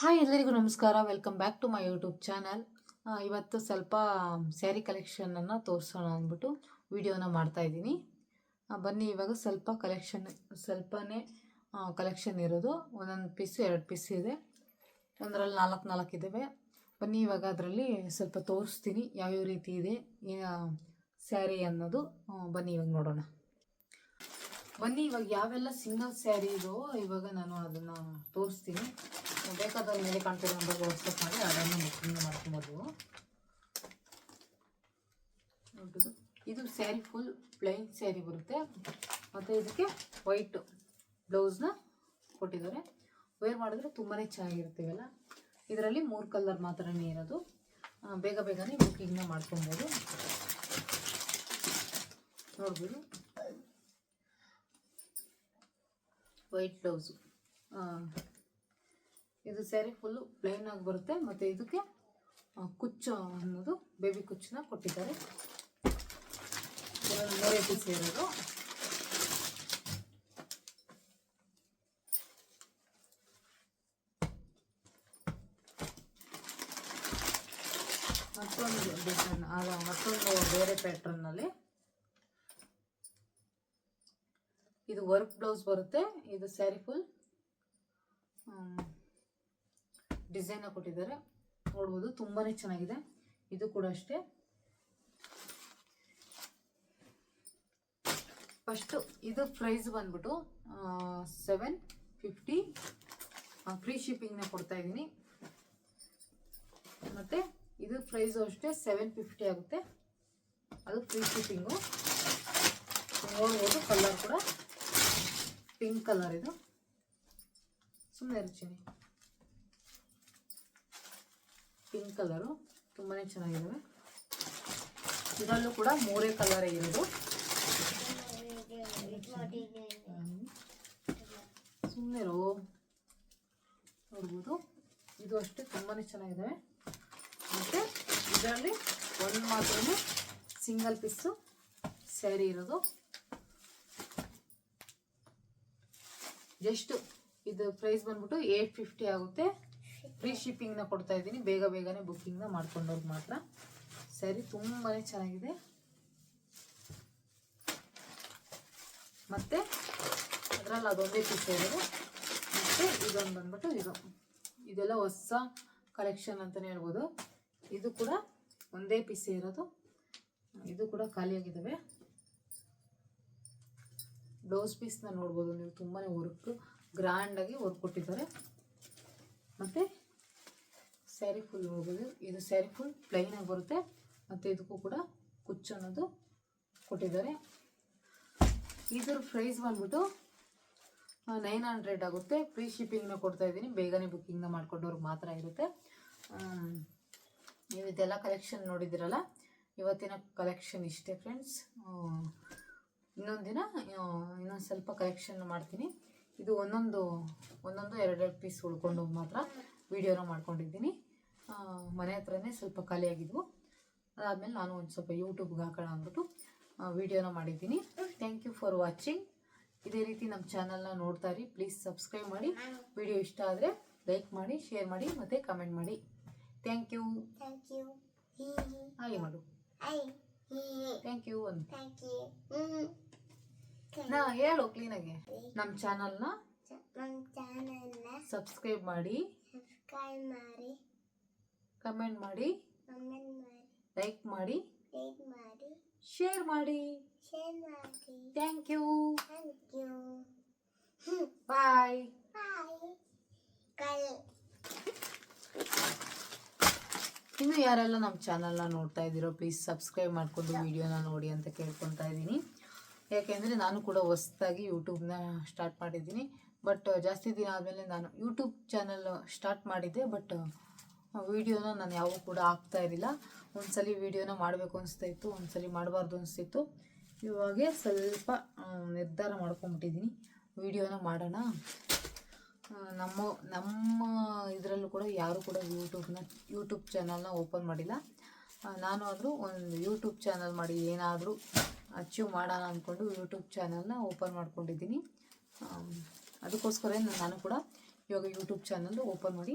Hi ಎಲ್ಲರಿಗೂ ನಮಸ್ಕಾರ. Welcome back to my YouTube channel ಇವತ್ತು ಸ್ವಲ್ಪ ಸ್ಯಾರಿ ಕಲೆಕ್ಷನನ್ನು ತೋರಿಸೋಣ ಅಂದ್ಬಿಟ್ಟು ವಿಡಿಯೋನ ಮಾಡ್ತಾಯಿದ್ದೀನಿ ಬನ್ನಿ, ಇವಾಗ ಸ್ವಲ್ಪ ಕಲೆಕ್ಷನ್ ಸ್ವಲ್ಪನೇ ಕಲೆಕ್ಷನ್ ಇರೋದು. ಒಂದೊಂದು ಪೀಸು ಎರಡು ಪೀಸ್ ಇದೆ. ಒಂದರಲ್ಲಿ ನಾಲ್ಕು ನಾಲ್ಕು ಇದ್ದಾವೆ ಬನ್ನಿ, ಇವಾಗ ಅದರಲ್ಲಿ ಸ್ವಲ್ಪ ತೋರಿಸ್ತೀನಿ ಯಾವ್ಯಾವ ರೀತಿ ಇದೆ ಸ್ಯಾರಿ ಅನ್ನೋದು. ಬನ್ನಿ, ಇವಾಗ ನೋಡೋಣ. ಬನ್ನಿ, ಇವಾಗ ಯಾವೆಲ್ಲ ಸಿಂಗಲ್ ಸ್ಯಾರಿ ಇದೋ ಇವಾಗ ನಾನು ಅದನ್ನು ತೋರಿಸ್ತೀನಿ. ಬೇಕಾದ ಮೇಲೆ ಕಾಣ್ತಿರೋ ವಾಟ್ಸಪ್ ಮಾಡಿ ಅದನ್ನು ಮಿಕ್ಸಿಂಗ್ ಮಾಡ್ಕೊಬೋದು. ನೋಡ್ಬೋದು ಇದು ಸ್ಯಾರಿ ಫುಲ್ ಪ್ಲೈನ್ ಸ್ಯಾರಿ ಬರುತ್ತೆ. ಮತ್ತು ಇದಕ್ಕೆ ವೈಟ್ ಬ್ಲೌಸ್ನ ಕೊಟ್ಟಿದ್ದಾರೆ. ವೇರ್ ಮಾಡಿದ್ರೆ ತುಂಬಾ ಚೆನ್ನಾಗಿರ್ತೀವಲ್ಲ ಇದರಲ್ಲಿ ಮೂರು ಕಲರ್ ಮಾತ್ರನೇ ಇರೋದು. ಬೇಗ ಬೇಗನೆ ಬುಕ್ಕಿಂಗ್ನ ಮಾಡ್ಕೊಬೋದು. ನೋಡ್ಬೋದು ವೈಟ್ ಬ್ಲೌಸು ಇದು ಸ್ಯಾರಿ ಫುಲ್ಲು ಪ್ಲೇನ್ ಆಗಿ ಬರುತ್ತೆ. ಮತ್ತು ಇದಕ್ಕೆ ಕುಚ್ಚು ಅನ್ನೋದು ಬೇಬಿ ಕುಚ್ಚನ್ನ ಕೊಟ್ಟಿದ್ದಾರೆ. ಮೂರೇ ಪೀಸ್ ಇರೋದು ಮತ್ತೊಂದು ಡಿಸೈನ್ ಮತ್ತೊಂದು ಬೇರೆ ಪ್ಯಾಟ್ರನ್ನಲ್ಲಿ ಇದು ವರ್ಕ್ ಬ್ಲೌಸ್ ಬರುತ್ತೆ. ಇದು ಸ್ಯಾರಿ ಫುಲ್ ಡಿಸೈನ್ ಕೊಟ್ಟಿದ್ದಾರೆ. ನೋಡ್ಬೋದು ತುಂಬಾ ಚೆನ್ನಾಗಿದೆ. ಇದು ಕೂಡ ಅಷ್ಟೇ. ಫಸ್ಟು ಇದು ಪ್ರೈಸ್ ಬಂದ್ಬಿಟ್ಟು ಸೆವೆನ್ ಫಿಫ್ಟಿ ಫ್ರೀ ಶಿಪ್ಪಿಂಗ್ನ ಕೊಡ್ತಾ ಇದ್ದೀನಿ. ಮತ್ತು ಇದು ಪ್ರೈಸು ಅಷ್ಟೇ ಸೆವೆನ್ ಫಿಫ್ಟಿ ಆಗುತ್ತೆ. ಅದು ಫ್ರೀ ಶಿಪ್ಪಿಂಗು ನೋಡ್ಬೋದು ಕಲರ್ ಕೂಡ. ಪಿಂಕ್ ಕಲರ್ ಇದು. ಸುಮ್ಮನೆ ರುಚಿನಿ ಪಿಂಕ್ ಕಲರು. ತುಂಬಾ ಚೆನ್ನಾಗಿದ್ದಾವೆ ಇದರಲ್ಲೂ ಕೂಡ ಮೂರೇ ಕಲರೇ ಇರೋದು. ಸುಮ್ಮನೆ ನೋಡ್ಬೋದು. ಇದು ಅಷ್ಟೇ ತುಂಬಾ ಚೆನ್ನಾಗಿದ್ದಾವೆ ಮತ್ತು ಇದರಲ್ಲಿ ಒಂದು ಮಾತ್ರ ಸಿಂಗಲ್ ಪೀಸು ಸ್ಯಾರಿ ಇರೋದು. ಜಸ್ಟ್ ಇದು ಪ್ರೈಸ್ ಬಂದ್ಬಿಟ್ಟು ಏಯ್ಟ್ ಫಿಫ್ಟಿ ಆಗುತ್ತೆ. ಫ್ರೀ ಶಿಪ್ಪಿಂಗ್ನ ಕೊಡ್ತಾ ಇದ್ದೀನಿ. ಬೇಗ ಬೇಗನೆ ಬುಕ್ಕಿಂಗ್ನ ಮಾಡ್ಕೊಂಡವ್ರಿಗೆ ಮಾತ್ರ. ಸರಿ ತುಂಬಾ ಚೆನ್ನಾಗಿದೆ. ಮತ್ತು ಅದರಲ್ಲಿ ಅದೊಂದೇ ಪೀಸ್ ಇರೋದು. ಮತ್ತು ಇದೊಂದು ಬಂದ್ಬಿಟ್ಟು ಇದು. ಇದೆಲ್ಲ ಹೊಸ ಕಲೆಕ್ಷನ್ ಅಂತಲೇ ಹೇಳ್ಬೋದು. ಇದು ಕೂಡ ಒಂದೇ ಪೀಸ್ ಇರೋದು. ಇದು ಕೂಡ ಖಾಲಿಯಾಗಿದ್ದಾವೆ ಬ್ಲೌಸ್ ಪೀಸ್ನ ನೋಡ್ಬೋದು ನೀವು. ತುಂಬಾ ವರ್ಕ್ ಗ್ರ್ಯಾಂಡಾಗಿ ವರ್ಕ್ ಕೊಟ್ಟಿದ್ದಾರೆ. ಮತ್ತು ಸ್ಯಾರಿ ಫುಲ್ ಹೋಗೋದು. ಇದು ಸ್ಯಾರಿ ಫುಲ್ ಪ್ಲೈನಾಗಿ ಬರುತ್ತೆ. ಮತ್ತು ಇದಕ್ಕೂ ಕೂಡ ಕುಚ್ಚು ಅನ್ನೋದು ಕೊಟ್ಟಿದ್ದಾರೆ. ಇದ್ರ ಪ್ರೈಸ್ ಬಂದ್ಬಿಟ್ಟು ನೈನ್ ಹಂಡ್ರೆಡ್ ಆಗುತ್ತೆ. ಫ್ರೀ ಶಿಪ್ಪಿಂಗ್ನ ಕೊಡ್ತಾ ಇದ್ದೀನಿ. ಬೇಗನೆ ಬುಕ್ಕಿಂಗ್ನ ಮಾಡ್ಕೊಂಡವ್ರಿಗೆ ಮಾತ್ರ ಇರುತ್ತೆ. ನೀವು ಇದೆಲ್ಲ ಕಲೆಕ್ಷನ್ ನೋಡಿದ್ದೀರಲ್ಲ? ಇವತ್ತಿನ ಕಲೆಕ್ಷನ್ ಇಷ್ಟೇ ಫ್ರೆಂಡ್ಸ್ ಇನ್ನೊಂದು ದಿನ ಇನ್ನೊಂದು ಸ್ವಲ್ಪ ಕಲೆಕ್ಷನ್ ಮಾಡ್ತೀನಿ. ಇದು ಒಂದೊಂದು ಒಂದೊಂದು ಎರಡೆರಡು ಪೀಸ್ ಉಳ್ಕೊಂಡು ಮಾತ್ರ ವೀಡಿಯೋನ ಮಾಡ್ಕೊಂಡಿದ್ದೀನಿ. ಮನೆ ಹತ್ರನೇ ಸ್ವಲ್ಪ ಖಾಲಿಯಾಗಿದ್ವು. ಅದಾದಮೇಲೆ ನಾನು ಒಂದು ಸ್ವಲ್ಪ ಯೂಟ್ಯೂಬ್ಗೆ ಹಾಕೋಣ ಅಂದ್ಬಿಟ್ಟು ವೀಡಿಯೋನ ಮಾಡಿದ್ದೀನಿ. ಥ್ಯಾಂಕ್ ಯು ಫಾರ್ ವಾಚಿಂಗ್ ಇದೇ ರೀತಿ ನಮ್ಮ ಚಾನಲ್ನ ನೋಡ್ತಾ ಇರಿ. ಪ್ಲೀಸ್ ಸಬ್ಸ್ಕ್ರೈಬ್ ಮಾಡಿ. ವಿಡಿಯೋ ಇಷ್ಟ ಆದರೆ ಲೈಕ್ ಮಾಡಿ ಶೇರ್ ಮಾಡಿ ಮತ್ತು ಕಮೆಂಟ್ ಮಾಡಿ. Thank you thank you hi ಮಾಡು. ಥ್ಯಾಂಕ್ ಯು ಒಂದು. Thank you. ನಾ ಹೇಳು ಕ್ಲೀನಾಗಿ ನಮ್ಮ ಚಾನಲ್ನ ನಮ್ಮ ಚಾನಲ್ನ ಸಬ್ಸ್ಕ್ರೈಬ್ ಮಾಡಿ. ಸಬ್ಸ್ಕ್ರೈಬ್ ಮಾಡಿ. ಕಮೆಂಟ್ ಮಾಡಿ. ಕಮೆಂಟ್ ಮಾಡಿ. ಲೈಕ್ ಮಾಡಿ. ಲೈಕ್ ಮಾಡಿ. ಶೇರ್ ಮಾಡಿ. ಶೇರ್ ಮಾಡಿ. Thank you thank you bye bye ಕಲ್ ಇನ್ನು ಯಾರೆಲ್ಲ ನಮ್ಮ ಚಾನಲ್ನ ನೋಡ್ತಾ ಇದ್ದೀರೋ ಪ್ಲೀಸ್ ಸಬ್ಸ್ಕ್ರೈಬ್ ಮಾಡಿಕೊಂಡು ವಿಡಿಯೋನ ನೋಡಿ ಅಂತ ಕೇಳ್ಕೊತಾ ಇದ್ದೀನಿ. ಯಾಕೆಂದರೆ ನಾನು ಕೂಡ ಹೊಸ್ದಾಗಿ ಯೂಟ್ಯೂಬ್ನ ಸ್ಟಾರ್ಟ್ ಮಾಡಿದ್ದೀನಿ. ಬಟ್ ಜಾಸ್ತಿ ದಿನ ಆದಮೇಲೆ ನಾನು ಯೂಟ್ಯೂಬ್ ಚಾನಲ್ ಸ್ಟಾರ್ಟ್ ಮಾಡಿದ್ದೆ. ಬಟ್ ವಿಡಿಯೋನ ನಾನು ಯಾವೂ ಕೂಡ ಆಗ್ತಾ ಇರಲಿಲ್ಲ. ಒಂದ್ಸಲಿ ವಿಡಿಯೋನ ಮಾಡಬೇಕು ಅನಿಸ್ತಾ ಇತ್ತು ಒಂದ್ಸಲಿ ಮಾಡಬಾರ್ದು ಅನಿಸ್ತಿತ್ತು. ಇವಾಗೆ ಸ್ವಲ್ಪ ನಿರ್ಧಾರ ಮಾಡ್ಕೊಂಬಿಟ್ಟಿದ್ದೀನಿ. ವಿಡಿಯೋನ ಮಾಡೋಣ. ನಮ್ಮ ನಮ್ಮ ಇದರಲ್ಲೂ ಕೂಡ ಯಾರು ಕೂಡ ಯೂಟ್ಯೂಬ್ನ ಯೂಟ್ಯೂಬ್ ಚಾನಲ್ನ ಓಪನ್ ಮಾಡಿಲ್ಲ. ನಾನು ಆದರೂ ಒಂದು ಯೂಟ್ಯೂಬ್ ಚಾನಲ್ ಮಾಡಿ ಏನಾದರೂ ಅಚೀವ್ ಮಾಡೋಣ ಅಂದ್ಕೊಂಡು ಯೂಟ್ಯೂಬ್ ಚಾನಲ್ನ ಓಪನ್ ಮಾಡ್ಕೊಂಡಿದ್ದೀನಿ. ಅದಕ್ಕೋಸ್ಕರ ನಾನು ಕೂಡ ಇವಾಗ ಯೂಟ್ಯೂಬ್ ಚಾನಲ್ ಓಪನ್ ಮಾಡಿ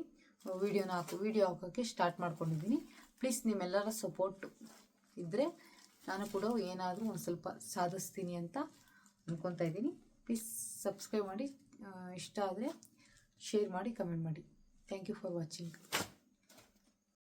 ವೀಡಿಯೋನ ಹಾಕು, ವೀಡಿಯೋ ಹಾಕೋಕ್ಕೆ ಸ್ಟಾರ್ಟ್ ಮಾಡ್ಕೊಂಡಿದ್ದೀನಿ. ಪ್ಲೀಸ್ ನಿಮ್ಮೆಲ್ಲರ ಸಪೋರ್ಟ್ ಇದ್ದರೆ ನಾನು ಕೂಡ ಏನಾದರೂ ಒಂದು ಸ್ವಲ್ಪ ಸಾಧಿಸ್ತೀನಿ ಅಂತ ಅಂದ್ಕೊತಾ ಇದ್ದೀನಿ. ಪ್ಲೀಸ್ ಸಬ್ಸ್ಕ್ರೈಬ್ ಮಾಡಿ ಇಷ್ಟ ಆದರೆ ಶೇರ್ ಮಾಡಿ, ಕಮೆಂಟ್ ಮಾಡಿ. Thank you for watching.